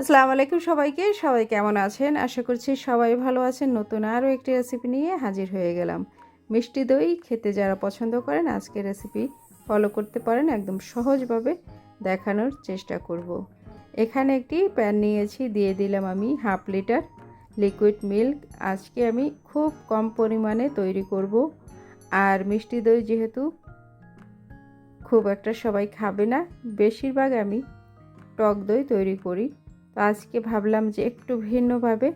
আসসালামু আলাইকুম সবাইকে। সবাই কেমন আছেন? আশা করছি সবাই ভালো আছেন। নতুন আরও একটি রেসিপি নিয়ে হাজির হয়ে গেলাম। মিষ্টি দই খেতে যারা পছন্দ করেন, আজকের রেসিপি ফলো করতে পারেন, একদম সহজভাবে দেখানোর চেষ্টা করব। এখানে একটি প্যান নিয়েছি, দিয়ে দিলাম আমি হাফ লিটার লিকুইড মিল্ক আজকে আমি খুব কম পরিমাণে তৈরি করব। আর মিষ্টি দই যেহেতু খুব একটা সবাই খাবে না, বেশিরভাগ আমি টক দই তৈরি করি। তো আজকে ভাবলাম যে একটু ভিন্নভাবে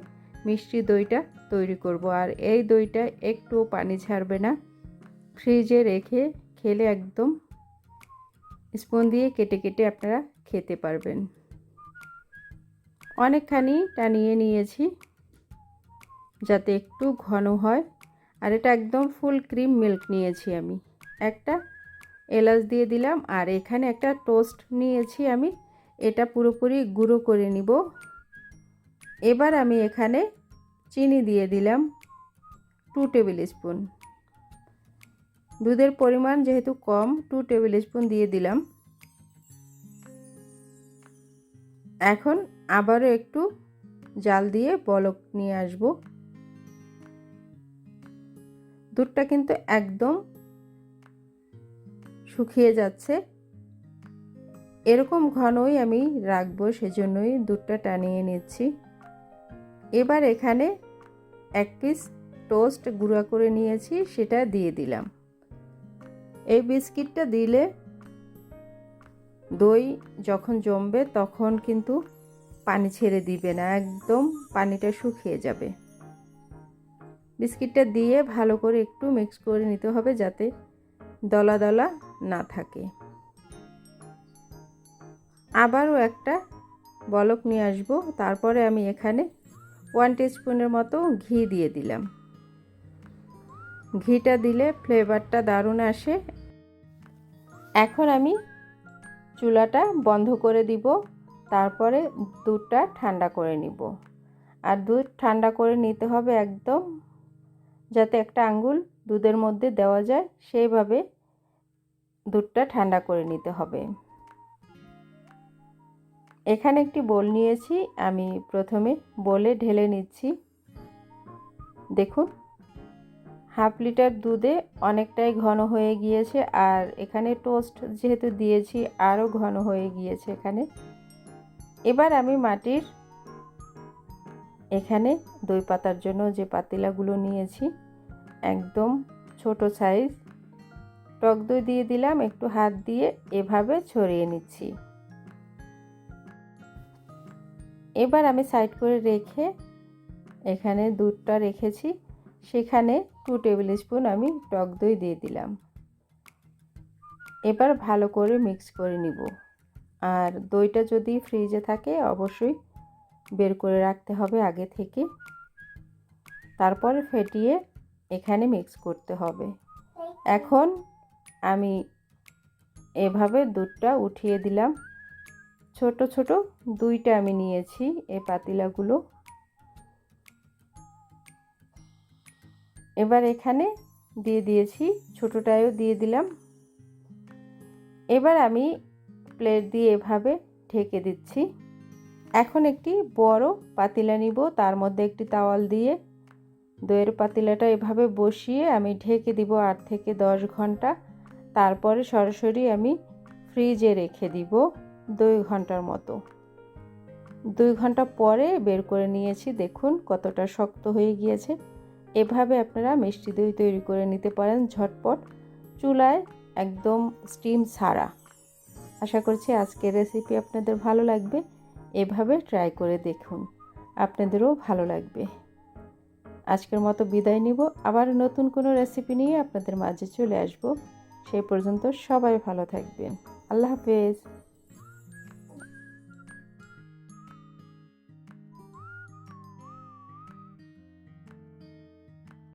মিষ্টি দইটা তৈরি করব। আর এই দইটা একটু পানি ছাড়বে না। ফ্রিজে রেখে খেলে একদম স্পুন দিয়ে কেটে কেটে আপনারা খেতে পারবেন। অনেকখানি টানিয়ে নিয়েছি যাতে একটু ঘন হয়। আর এটা একদম ফুল ক্রিম মিল্ক নিয়েছি আমি। একটা এলাচ দিয়ে দিলাম। আর এখানে একটা টোস্ট নিয়েছি আমি। এটা পুরোপুরি গুঁড়ো করে নিব। এবার আমি এখানে চিনি দিয়ে দিলাম টু টেবিল স্পুন। দুধের পরিমাণ যেহেতু কম, টু টেবিল স্পুন দিয়ে দিলাম। এখন আবারও একটু জাল দিয়ে বলক নিয়ে আসব। দুধটা কিন্তু একদম শুকিয়ে যাচ্ছে। এরকম ঘনই আমি রাখব সেজন্যই দুধটা টানিয়ে নিচ্ছি। এবার এখানে এক পিস টোস্ট গুঁড়া করে নিয়েছি, সেটা দিয়ে দিলাম। এই বিস্কিটটা দিলে দই যখন জমবে তখন কিন্তু পানি ছেড়ে দিবে না, একদম পানিটা শুকিয়ে যাবে। বিস্কিটটা দিয়ে ভালো করে একটু মিক্স করে নিতে হবে যাতে দলা দলা না থাকে। আবারও একটা বলক নিয়ে আসব। তারপরে আমি এখানে ওয়ান স্পুনের মতো ঘি দিয়ে দিলাম। ঘিটা দিলে ফ্লেভারটা দারুণ আসে। এখন আমি চুলাটা বন্ধ করে দিব। তারপরে দুধটা ঠান্ডা করে নিব। আর দুধ ঠান্ডা করে নিতে হবে একদম যাতে একটা আঙ্গুল দুধের মধ্যে দেওয়া যায়। সেইভাবে দুধটা ঠান্ডা করে নিতে হবে। এখানে একটি বোল নিয়েছি, আমি প্রথমে বোলে ঢেলে নিচ্ছি। দেখুন, হাফ লিটার দুধে অনেকটাই ঘন হয়ে গিয়েছে, আর এখানে টোস্ট যেহেতু দিয়েছি, আরও ঘন হয়ে গিয়েছে এখানে। এবার আমি মাটির এখানে দই পাতার জন্য যে পাতিলাগুলো নিয়েছি, একদম ছোট সাইজ, টক দই দিয়ে দিলাম, একটু হাত দিয়ে এভাবে ছড়িয়ে নিচ্ছি। এবার আমি সাইড করে রেখে এখানে দুধটা রেখেছি। সেখানে টু টেবিল স্পুন আমি টক দই দিয়ে দিলাম। এবার ভালো করে মিক্স করে নিব। আর দইটা যদি ফ্রিজে থাকে, অবশ্যই বের করে রাখতে হবে আগে থেকে। তারপরে ফেটিয়ে এখানে মিক্স করতে হবে। এখন আমি এভাবে দুধটা উঠিয়ে দিলাম। ছোট ছোট দুইটা আমি নিয়েছি এই পাতিলাগুলো। এবার এখানে দিয়ে দিয়েছি, ছোটোটায়ও দিয়ে দিলাম। এবার আমি প্লেট দিয়ে এভাবে ঢেকে দিচ্ছি। এখন একটি বড় পাতিলা নিব, তার মধ্যে একটি তাওয়াল দিয়ে। দইয়ের পাতিলাটা এভাবে বসিয়ে আমি ঢেকে দিব আট থেকে দশ ঘণ্টা। তারপরে সরাসরি আমি ফ্রিজে রেখে দিব। দুই ঘণ্টার মতো। দুই ঘণ্টা পরে বের করে নিয়েছি, দেখুন কতটা শক্ত হয়ে গিয়েছে। এভাবে আপনারা মিষ্টি দই তৈরি করে নিতে পারেন ঝটপট, চুলায় একদম স্টিম ছাড়া। আশা করছি আজকের রেসিপি আপনাদের ভালো লাগবে, এভাবে ট্রাই করে দেখুন, আপনাদেরও ভালো লাগবে। আজকের মতো বিদায় নিব, আবার নতুন কোনো রেসিপি নিয়ে আপনাদের মাঝে চলে আসব। সেই পর্যন্ত সবাই ভালো থাকবেন। আল্লাহ হাফেজ।